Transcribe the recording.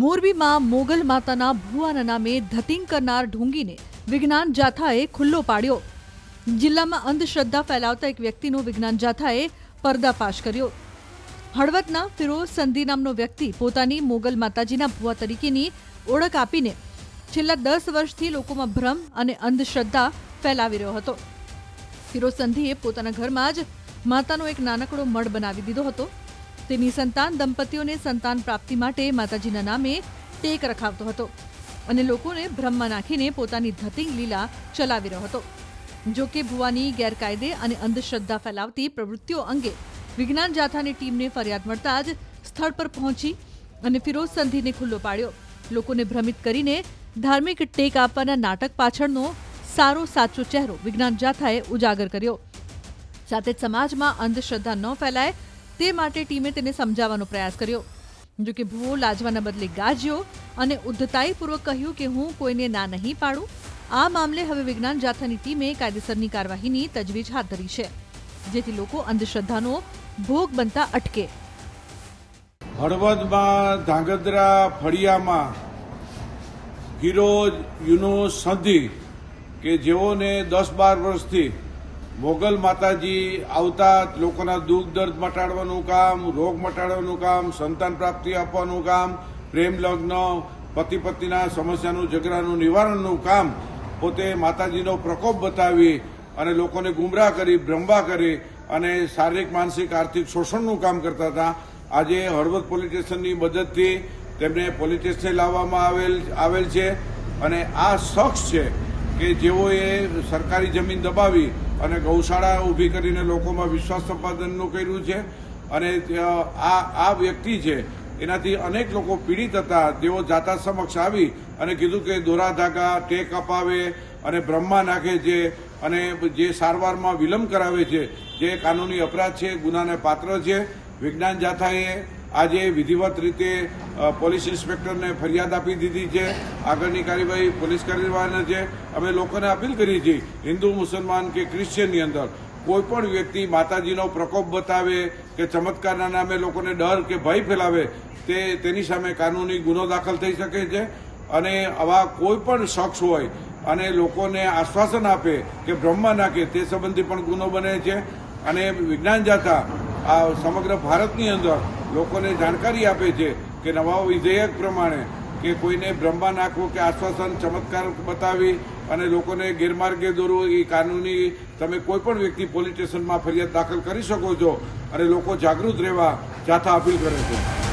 મોરબીમાં મોગલ માતાના ભુવાના નામે ધતિંગ કરનાર ઢોંગીને વિજ્ઞાન જાથાએ ખુલ્લો પાડ્યો. જિલ્લામાં અંધશ્રદ્ધા ફેલાવતા એક વ્યક્તિનો વિજ્ઞાન જાથાએ પર્દાફાશ કર્યો. હળવદના ફિરોઝ સંધી નામનો વ્યક્તિ પોતાની મોગલ માતાજીના ભુવા તરીકેની ઓળખ આપીને છેલ્લા દસ વર્ષથી લોકોમાં ભ્રમ અને અંધશ્રદ્ધા ફેલાવી રહ્યો હતો. ફિરોઝ સંધીએ પોતાના ઘરમાં જ માતાનો એક નાનકડો મઢ બનાવી દીધો હતો. તેની સંતાન દંપતીઓને સંતાન પ્રાપ્તિ માટે માતાજીના નામે ટેક રખાવતો હતો અને લોકોને ભ્રમમાં નાખીને પોતાની ધતિંગ લીલા ચલાવી રહ્યો હતો. જો કે ભુવાની ગેરકાયદે અને અંધશ્રદ્ધા ફેલાવતી પ્રવૃત્તિઓ અંગે વિજ્ઞાન જાથાની ટીમને ફરિયાદ મળતા જ સ્થળ પર પહોંચી અને ફિરોઝ સંધીને ખુલ્લો પાડ્યો. લોકોને ભ્રમિત કરીને ધાર્મિક ટેક આપવાના નાટક પાછળનો સારો સાચો ચહેરો વિજ્ઞાન જાથાએ ઉજાગર કર્યો. સાથે જ સમાજમાં અંધશ્રદ્ધા ન ફેલાય તે માટે ટીમે તેને સમજાવવાનો પ્રયાસ કર્યો. જો કે લાજવાના બદલે ગાજ્યો અને ઉદ્ધતાઈપૂર્વક કહ્યું કે હું કોઈને ના નહીં પાડું. આ મામલે હવે વિજ્ઞાન જાથાની ટીમે કાયદેસરની કાર્યવાહીની તજવીજ હાથ ધરી છે, જેથી લોકો અંધશ્રદ્ધાનો ભોગ બનતા અટકે. હળવદમાં ધાંગધ્રા ફળિયામાં ફિરોજ યુનુસ સંધી, કે જેઓને દસ બાર વર્ષથી મોગલ માતાજી આવતા લોકોના દુઃખ દર્દ મટાડવાનું કામ, રોગ મટાડવાનું કામ, સંતાન પ્રાપ્તિ આપવાનું કામ, પ્રેમ લગ્ન, પતિ પત્નીના સમસ્યાનું, ઝઘડાનું, નિવારણનું કામ પોતે માતાજીનો પ્રકોપ બતાવી અને લોકોને ગુમરાહ કરી, ભ્રમવા કરી અને શારીરિક, માનસિક, આર્થિક શોષણનું કામ કરતા હતા. આજે હળવદ પોલીસ સ્ટેશનની મદદથી તેમને પોલીસ સ્ટેશને લાવવામાં આવેલ આવેલ છે અને આ શખ્સ છે કે જેઓએ સરકારી જમીન દબાવી અને ગૌશાળા ઊભી કરીને લોકોમાં વિશ્વાસ સંપાદનનું કર્યું છે. અને આ આ વ્યક્તિ છે, એનાથી અનેક લોકો પીડિત હતા. તેઓ જાતા સમક્ષ આવી અને કીધું કે દોરા ધાગા, ટેક અપાવે અને બ્રહ્મા નાખે છે અને જે સારવારમાં વિલંબ કરાવે છે, જે કાનૂની અપરાધ છે, ગુનાને પાત્ર છે. વિજ્ઞાન જાથાએ આજે વિધિવત રીતે પોલીસ ઇન્સ્પેક્ટરને ફરિયાદ આપી દીધી છે. આગળની કાર્યવાહી પોલીસ કાર્યવાહીને છે. અમે લોકોને અપીલ કરીએ છીએ હિન્દુ, મુસલમાન કે ક્રિશ્ચિયનની અંદર કોઈપણ વ્યક્તિ માતાજીનો પ્રકોપ બતાવે કે ચમત્કારના નામે લોકોને ડર કે ભય ફેલાવે, તે તેની સામે કાનૂની ગુનો દાખલ થઈ શકે છે. અને આવા કોઈ પણ શખ્સ હોય અને લોકોને આશ્વાસન આપે કે બ્રહ્મા નાખે, તે સંબંધી પણ ગુનો બને છે. અને વિજ્ઞાન જાથા આ સમગ્ર ભારતની અંદર લોકોને જાણકારી આપે છે કે નવા વિધેયક પ્રમાણે કે કોઈને બ્રહ્મા નાખવું કે આશ્વાસન ચમત્કાર બતાવી અને લોકોને ગેરમાર્ગે દોરવો એ કાનૂની તમે કોઈ પણ વ્યક્તિ પોલીસ સ્ટેશનમાં ફરિયાદ દાખલ કરી શકો છો અને લોકો જાગૃત રહેવા જાથા અપીલ કરે છે.